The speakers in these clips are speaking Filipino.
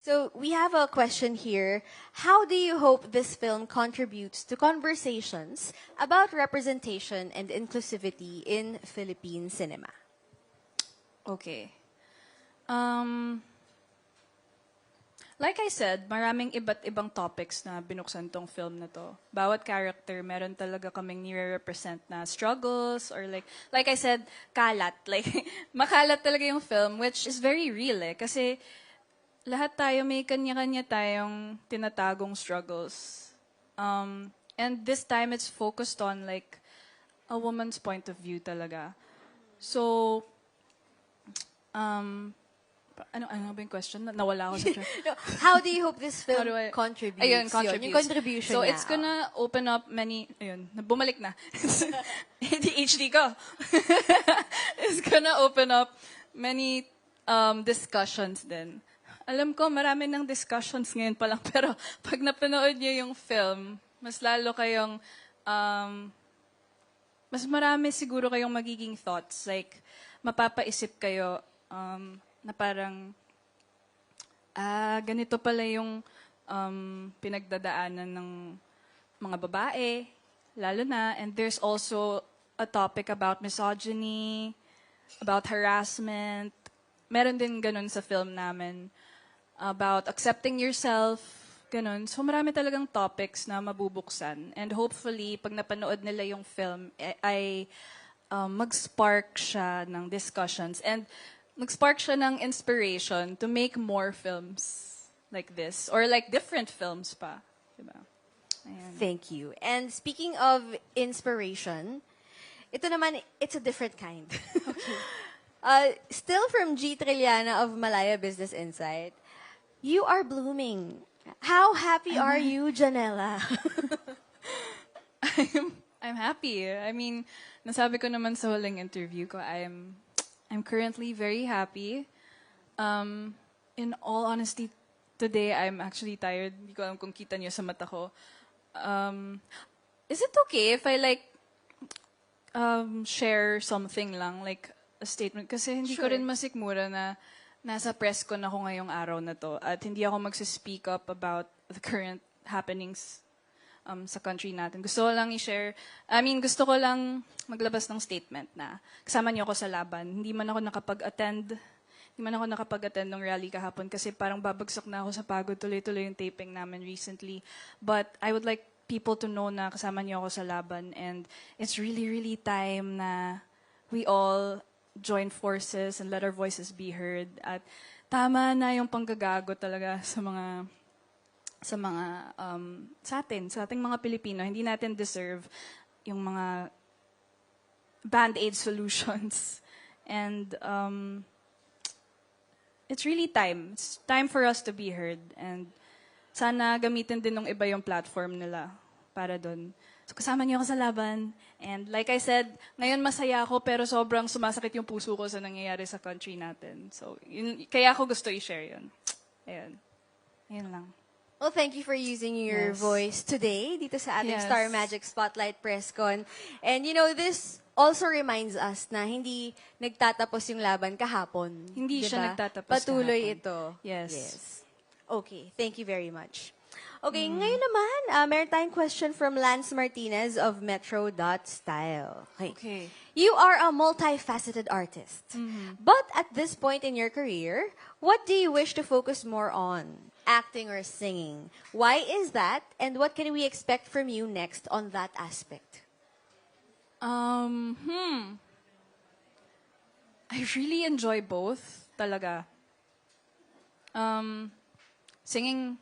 So we have a question here. How do you hope this film contributes to conversations about representation and inclusivity in Philippine cinema? Okay. Um, like I said, maraming iba't ibang topics na binuksan tong film na to. Bawat character, meron talaga kaming nire-represent na struggles or like, like I said, kalat. Like, makalat talaga yung film, which is very real eh. Kasi lahat tayo may kanya-kanya tayong tinatagong struggles. Um, and this time it's focused on like a woman's point of view talaga. So, um, ano, ano ba yung question? Na- Nawala ako sa. No, how do you hope this film I- contributes? Ayun, Yun, contributes. Yung contribution So, niya. it's gonna open up many, ayun, bumalik na. ADHD ko. it's gonna open up many um, discussions din. Alam ko, marami ng discussions ngayon pa lang, pero pag napanood niyo yung film, mas lalo kayong, um, mas marami siguro kayong magiging thoughts. Like, mapapaisip kayo um, na parang, ah, ganito pala yung um, pinagdadaanan ng mga babae, lalo na. And there's also a topic about misogyny, about harassment. Meron din ganun sa film namin. About accepting yourself, ganun. So marami talagang topics na mabubuksan. And hopefully, pag napanood nila yung film, eh, ay um, mag-spark siya ng discussions. And mag-spark siya ng inspiration to make more films like this. Or like different films pa. Diba? Ayan. Thank you. And speaking of inspiration, ito naman, it's a different kind. uh, still from G. Trilliana of Malaya Business Insight, you are blooming. How happy are you, Janela? I'm, I'm happy. I mean, nasabi ko naman sa huling interview ko, I'm, I'm currently very happy. Um, in all honesty, today I'm actually tired. Hindi ko alam kung kita niyo sa mata ko. Um, is it okay if I like um, share something lang, like a statement? Kasi hindi ko Sure. rin masikmura na nasa press ko na ako ngayong araw na to at hindi ako magsa-speak up about the current happenings um, sa country natin. Gusto ko lang i-share, I mean, gusto ko lang maglabas ng statement na kasama niyo ako sa laban. Hindi man ako nakapag-attend, hindi man ako nakapag-attend ng rally kahapon kasi parang babagsak na ako sa pagod. Tuloy-tuloy yung taping namin recently. But I would like people to know na kasama niyo ako sa laban and it's really, really time na we all join forces and let our voices be heard. At tama na yung panggagago talaga sa mga sa mga um, sa atin, sa ating mga Pilipino, hindi natin deserve yung mga band-aid solutions. And um, it's really time. It's time for us to be heard. And sana gamitin din ng iba yung platform nila para doon. So kasama niyo ako sa laban. And like I said, ngayon masaya ako pero sobrang sumasakit yung puso ko sa nangyayari sa country natin. So yun, kaya ako gusto i-share yun. Ayun. Ayun lang. Well, thank you for using your Yes. voice today dito sa ating Yes. Star Magic Spotlight Press Con. And you know, this also reminds us na hindi nagtatapos yung laban kahapon. Hindi siya Diba? nagtatapos Patuloy kahapon. ito. Yes. Okay, thank you very much. Okay, Mm. ngayon naman, uh, meron tayong question from Lance Martinez of Metro.style. Okay. Okay. You are a multifaceted artist. Mm-hmm. But at this point in your career, what do you wish to focus more on? Acting or singing? Why is that? And what can we expect from you next on that aspect? Um, hmm. I really enjoy both, talaga. Um, singing,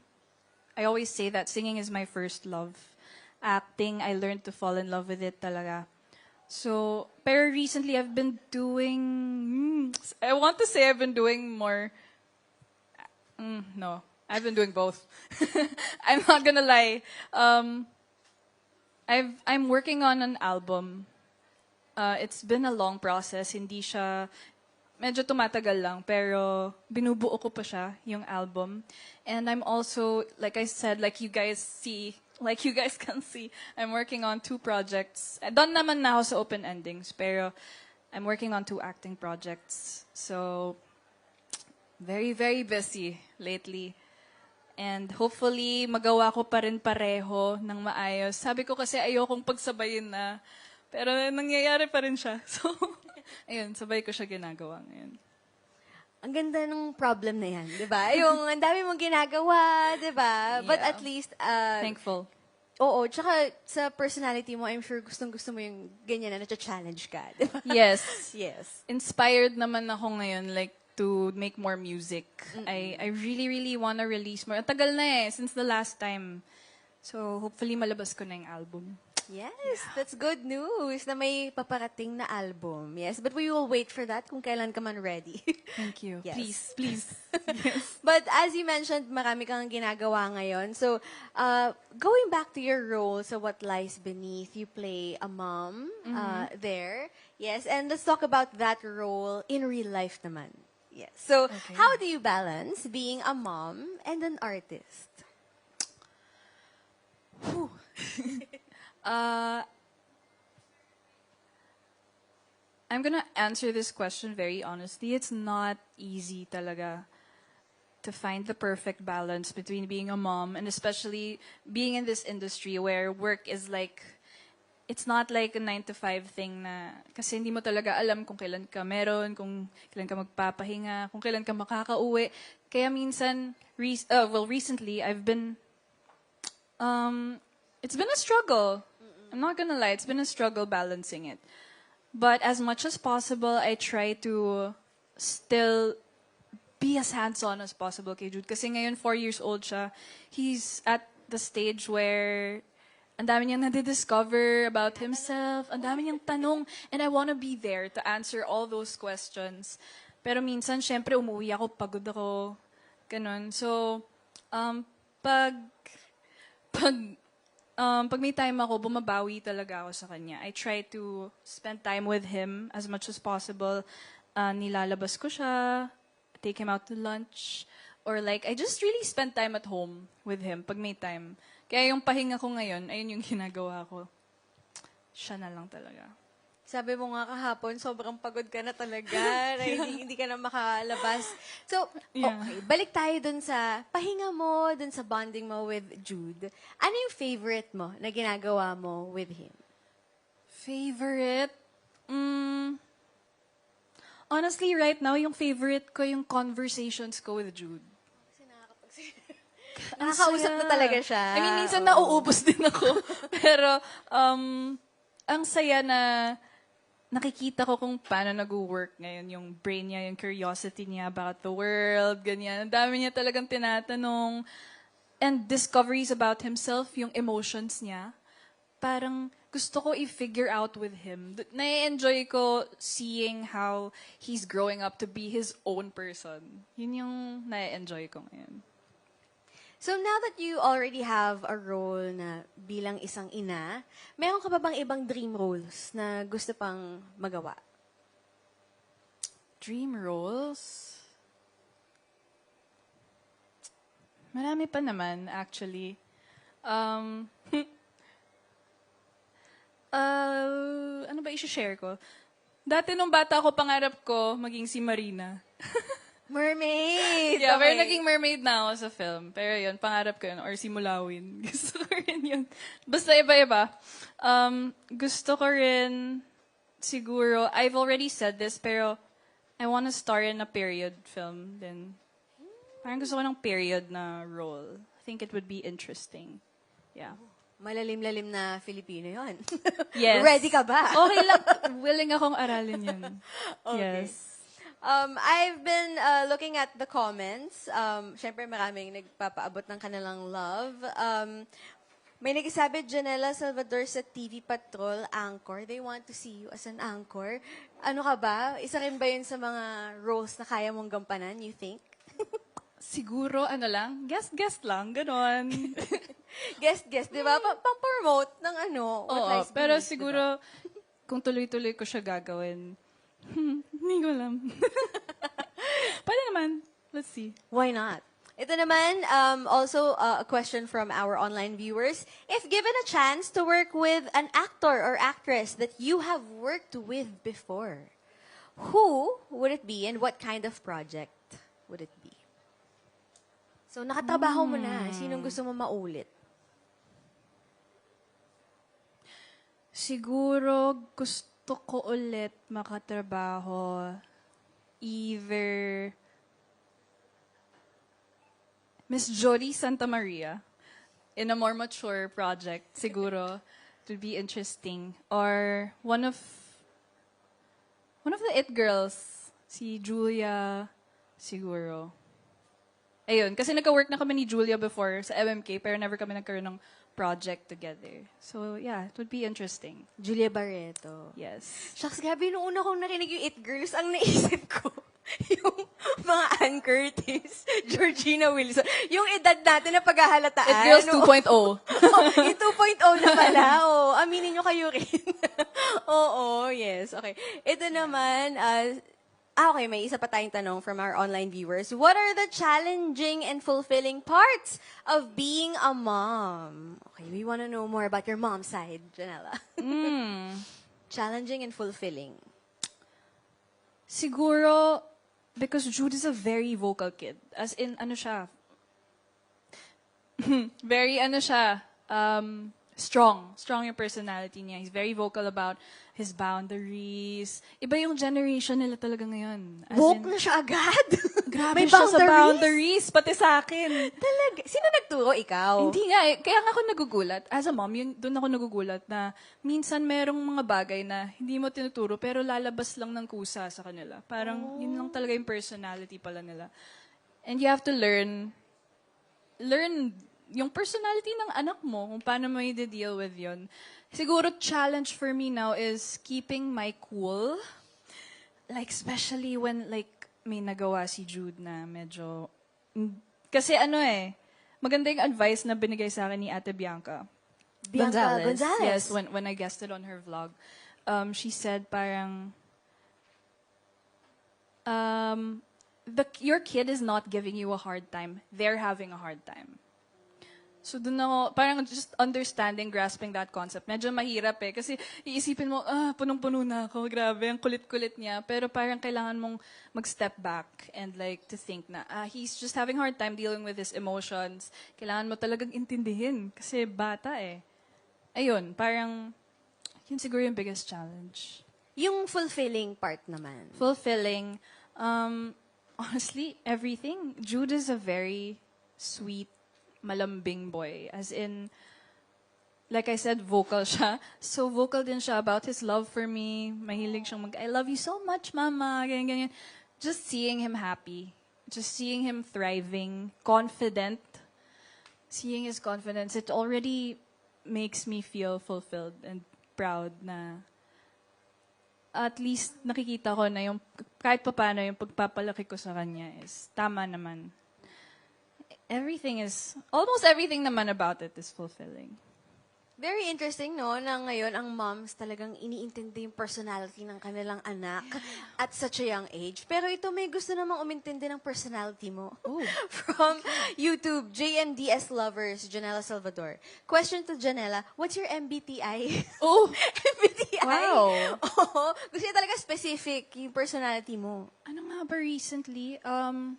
I always say that singing is my first love. Acting, I learned to fall in love with it talaga. So, pero recently I've been doing, hmm, I want to say I've been doing more, mm, no, I've been doing both. I'm not gonna lie. Um, I've, I'm working on an album. Uh, it's been a long process. Hindi siya, medyo tumatagal lang, pero binubuo ko pa siya, yung album. And I'm also, like I said, like you guys see, like you guys can see, I'm working on two projects. Eh, Doon naman na ako sa open endings, pero I'm working on two acting projects. So, very, very busy lately. And hopefully, magawa ko pa rin pareho ng maayos. Sabi ko kasi ayokong pagsabayin na. Pero nangyayari pa rin siya. So, ayun, sabay ko siya ginagawa ngayon. Ang ganda ng problem na yan, di ba? Yung ang dami mong ginagawa, di ba? But Yeah. at least, uh, Thankful. oo, tsaka sa personality mo, I'm sure gustong-gusto mo yung ganyan na na-challenge ka, di ba? Yes. Yes. Inspired naman ako ngayon, like, to make more music. I, I really, really wanna release more. Ang tagal na eh, since the last time. So, hopefully, malabas ko na yung album. Yes, that's good news na may paparating na album. Yes, but we will wait for that kung kailan ka man ready. Thank you. Yes. Please, please. But as you mentioned, marami kang ginagawa ngayon. So, uh, going back to your role sa What Lies Beneath, you play a mom uh, there. Yes, and let's talk about that role in real life naman. Yes. So, Okay. how do you balance being a mom and an artist? Uh, I'm gonna answer this question very honestly. It's not easy talaga to find the perfect balance between being a mom and especially being in this industry where work is like it's not like a 9 to 5 thing na kasi hindi mo talaga alam kung kailan ka meron, kung kailan ka magpapahinga, kung kailan ka makakauwi. Kaya minsan, re- uh, well, recently, I've been um, it's been a struggle. I'm not gonna lie, it's been a struggle balancing it. But as much as possible, I try to still be as hands-on as possible kay Jude. Kasi ngayon, four years old siya. He's at the stage where ang dami niyang nadidiscover about himself, ang dami niyang tanong, and I wanna be there to answer all those questions. Pero minsan, syempre, umuwi ako, pagod ako, ganun. So, um, pag pag um, pag may time ako, bumabawi talaga ako sa kanya. I try to spend time with him as much as possible. Uh, nilalabas ko siya, take him out to lunch, or like, I just really spend time at home with him pag may time. Kaya yung pahinga ko ngayon, ayun yung ginagawa ko. Siya na lang talaga. Sabi mo nga kahapon, sobrang pagod ka na talaga, na hindi, hindi ka na makalabas. So, Yeah. okay, balik tayo dun sa pahinga mo, dun sa bonding mo with Jude. Ano yung favorite mo na ginagawa mo with him? Favorite? Mm, honestly, right now, yung favorite ko yung conversations ko with Jude. Nakakausap na talaga siya. I mean, minsan Oo. nauubos din ako. Pero, um, ang saya na nakikita ko kung paano nag-work ngayon yung brain niya, yung curiosity niya about the world, ganyan. Ang dami niya talagang tinatanong. And discoveries about himself, yung emotions niya. Parang gusto ko i-figure out with him. Nai-enjoy ko seeing how he's growing up to be his own person. Yun yung nai-enjoy ko ngayon. So now that you already have a role na bilang isang ina, meron ka pa bang ibang dream roles na gusto pang magawa? Dream roles? Marami pa naman, actually. Um, uh, ano ba i-share ko? Dati nung bata ako, pangarap ko maging si Marina. Mermaid! Yeah, pero Okay. naging mermaid na ako sa film. Pero yun, pangarap ko yun. Or si Mulawin. Gusto ko rin yun. Basta iba-iba. Um, gusto ko rin, siguro, I've already said this, pero I wanna star in a period film din. Parang gusto ko ng period na role. I think it would be interesting. Yeah. Malalim-lalim na Filipino yon. Yes. Ready ka ba? Okay lang. Willing akong aralin yun. Okay. Yes. Um, I've been uh, looking at the comments. Um, Siyempre, maraming nagpapaabot ng kanilang love. Um, may nagsasabi, Janela Salvador sa TV Patrol, anchor. They want to see you as an anchor. Ano ka ba? Isa rin ba yun sa mga roles na kaya mong gampanan, you think? Siguro, ano lang, guest-guest lang, ganon. guest, guest, di ba? Pa- pang-promote ng ano. What Oo, Lies pero Beneath, di ba? siguro, kung tuloy-tuloy ko siya gagawin, hmm, hindi ko alam. Pwede naman. Let's see. Why not? Ito naman, um, also uh, a question from our online viewers. If given a chance to work with an actor or actress that you have worked with before, who would it be and what kind of project would it be? So, nakatrabaho mo na. Sinong gusto mo maulit? Siguro gusto ko ulit makatrabaho either Miss Jolie Santa Maria in a more mature project, siguro it would be interesting. Or one of one of the It Girls, si Julia, siguro. Ayun, kasi nagka-work na kami ni Julia before sa MMK, pero never kami nagkaroon ng project together. So, yeah, it would be interesting. Julia Barreto. Yes. Shucks, Gabi, nung una kong narinig yung It Girls, ang naisip ko, yung mga Ann Curtis, Georgina Wilson, yung edad natin na paghahalataan. It Girls Oo. 2.0. oh, yung 2.0 na pala. Oh, aminin nyo kayo rin. Oo, yes. Okay. Ito naman, uh, ah, okay, may isa pa tayong tanong from our online viewers. What are the challenging and fulfilling parts of being a mom? Okay, we want to know more about your mom side, Janela. Challenging and fulfilling. Siguro, because Jude is a very vocal kid. As in, ano siya? very, ano siya? Um, strong. Strong yung personality niya. He's very vocal about his boundaries. Iba yung generation nila talaga ngayon. As Woke in, na siya agad. grabe May siya sa boundaries? boundaries, pati sa akin. Talaga. Sino nagturo? Ikaw? Hindi nga eh. Kaya nga ako nagugulat. As a mom, yun, doon ako nagugulat na minsan merong mga bagay na hindi mo tinuturo pero lalabas lang ng kusa sa kanila. Parang yun lang talaga yung personality pala nila. And you have to learn, learn yung personality ng anak mo, kung paano mo i-deal with yun. Siguro challenge for me now is keeping my cool. Like, especially when, like, may nagawa si Jude na medyo... Kasi ano eh, maganda yung advice na binigay sa akin ni Ate Bianca. Bianca Gonzalez. Yes, when, when I guested on her vlog. Um, she said parang, um, the, your kid is not giving you a hard time. They're having a hard time. So doon ako, parang just understanding, grasping that concept. Medyo mahirap eh. Kasi iisipin mo, ah, punong-puno na ako. Grabe, ang kulit-kulit niya. Pero parang kailangan mong mag-step back and like to think na, ah, he's just having hard time dealing with his emotions. Kailangan mo talagang intindihin. Kasi bata eh. Ayun, parang, yun siguro yung biggest challenge. Yung fulfilling part naman. Fulfilling. Um, honestly, everything. Jude is a very sweet, malambing boy. As in, like I said, vocal siya. So vocal din siya about his love for me. Mahilig siyang mag, I love you so much, mama. Ganyan, ganyan. Just seeing him happy. Just seeing him thriving, confident. Seeing his confidence, it already makes me feel fulfilled and proud na at least nakikita ko na yung kahit pa paano yung pagpapalaki ko sa kanya is tama naman. Everything is, almost everything naman about it is fulfilling. Very interesting, no? Na ngayon, ang moms talagang iniintindi yung personality ng kanilang anak at such a young age. Pero ito, may gusto namang umintindi ng personality mo. From YouTube, JMDS Lovers, Janela Salvador. Question to Janela, what's your MBTI? Oh! MBTI? Wow. Oo. Gusto niya talaga specific yung personality mo. Ano nga ba recently? Um,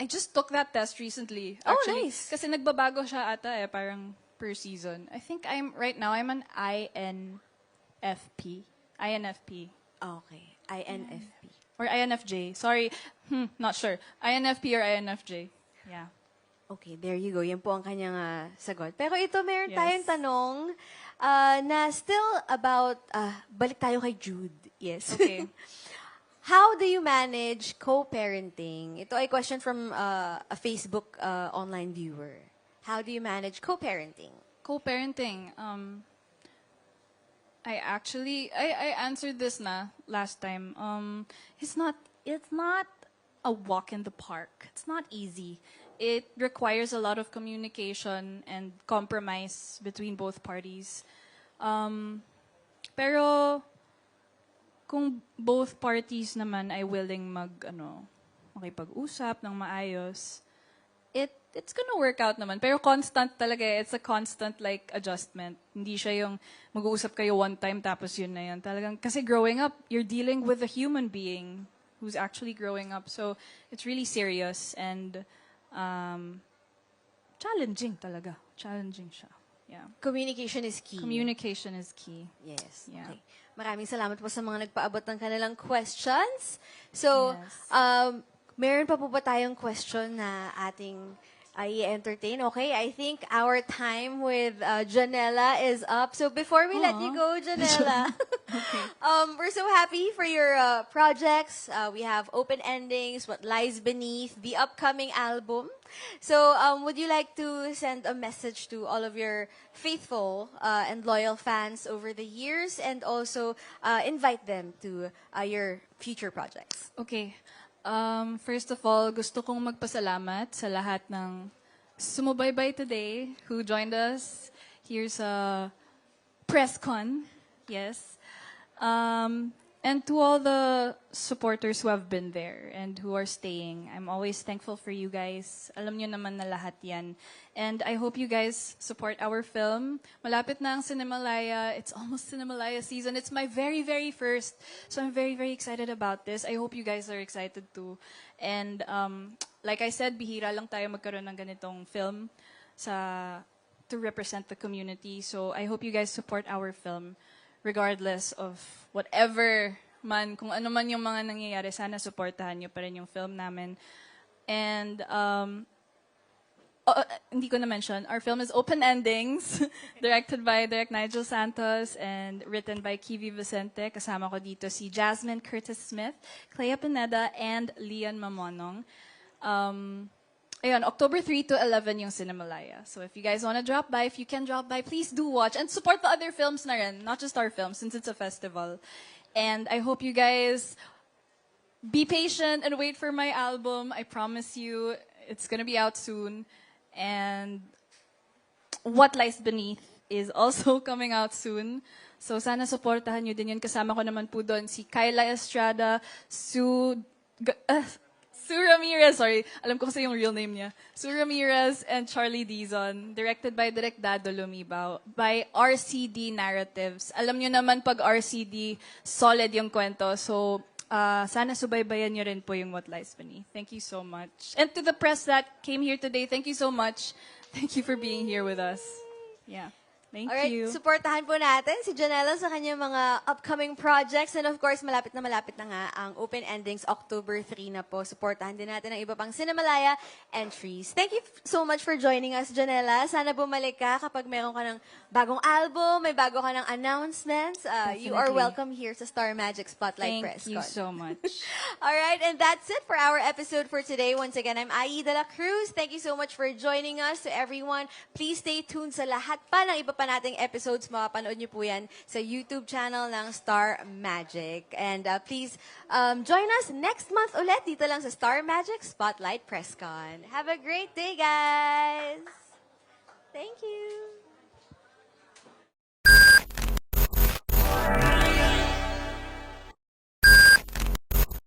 I just took that test recently. Oh, Actually, nice. Kasi nagbabago siya ata eh, parang per season. I think I'm, right now, I'm an INFP. INFP. Okay. INFP. Or INFJ. Sorry. Hmm, not sure. INFP or INFJ. Yeah. Okay, there you go. Yan po ang kanyang ah, sagot. Pero ito, meron Yes. tayong tanong ah, na still about, ah, balik tayo kay Jude. Yes. Okay. How do you manage co-parenting? Ito ay question from ah, a Facebook ah, online viewer. How do you manage co-parenting? Co-parenting. Um, I actually I, I answered this na last time. Um, it's not it's not a walk in the park. It's not easy. It requires a lot of communication and compromise between both parties. Um, pero kung both parties naman ay willing mag ano makipag-usap ng maayos, it it's gonna work out naman. Pero constant talaga. It's a constant like adjustment. Hindi siya yung mag-uusap kayo one time tapos yun na yun. Talagang, kasi growing up, you're dealing with a human being who's actually growing up. So it's really serious and um, challenging talaga. Challenging siya. Yeah. Communication is key. Communication is key. Yes. Yeah. Okay. Maraming salamat po sa mga nagpaabot ng kanilang questions. So, Yes. um, meron pa po ba tayong question na ating uh, i-entertain? Okay, I think our time with uh, Janella is up. So before we let you go, Janella, um, we're so happy for your uh, projects. Uh, we have Open Endings, What Lies Beneath, the upcoming album. So, um, would you like to send a message to all of your faithful uh, and loyal fans over the years and also uh, invite them to uh, your future projects? Okay. Um, first of all, gusto kong magpasalamat sa lahat ng sumubaybay today who joined us here sa PressCon. Yes. Um, and to all the supporters who have been there and who are staying, I'm always thankful for you guys. Alam nyo naman na lahat yan. And I hope you guys support our film. Malapit na ang Cinemalaya. It's almost Cinemalaya season. It's my very, very first. So I'm very, very excited about this. I hope you guys are excited too. And um, like I said, bihira lang tayo magkaroon ng ganitong film sa to represent the community. So I hope you guys support our film regardless of whatever man, kung ano man yung mga nangyayari, sana supportahan nyo pa rin yung film namin. And um, Oh, hindi ko na-mention, our film is Open Endings, directed by Direct Nigel Santos and written by Kiwi Vicente. Kasama ko dito si Jasmine Curtis Smith, Clea Pineda, and Leon Mamonong. Um, ayun, October 3 to 11 yung Cinemalaya. So if you guys want to drop by, if you can drop by, please do watch. And support the other films na rin, not just our film, since it's a festival. And I hope you guys be patient and wait for my album. I promise you, it's gonna be out soon. And What Lies Beneath is also coming out soon. So sana supportahan nyo din yun. Kasama ko naman po doon si Kyla Estrada, Sue, G- uh, Sue Ramirez, sorry. Alam ko kasi yung real name niya. Sue Ramirez and Charlie Dizon. Directed by Direk Dado Lumibao. By RCD Narratives. Alam nyo naman pag RCD, solid yung kwento. So, uh, sana subaybayan nyo rin po yung What Lies Beneath. Thank you so much. And to the press that came here today, thank you so much. Thank you for being here with us. Yeah. Thank Alright, you. supportahan po natin si Janela sa kanyang mga upcoming projects. And of course, malapit na malapit na nga ang Open Endings October 3 na po. Supportahan din natin ang iba pang Cinemalaya entries. Thank you so much for joining us, Janela. Sana bumalik ka kapag meron ka ng bagong album, may bago ka ng announcements. Uh, you are welcome here sa Star Magic Spotlight Thank Press you Con. so much. All right, and that's it for our episode for today. Once again, I'm Aida La Cruz. Thank you so much for joining us. To everyone, please stay tuned sa lahat pa ng iba pa pa nating episodes, mapapanood niyo po yan sa YouTube channel ng Star Magic. And uh, please, um, join us next month ulit dito lang sa Star Magic Spotlight Presscon. Have a great day, guys! Thank you!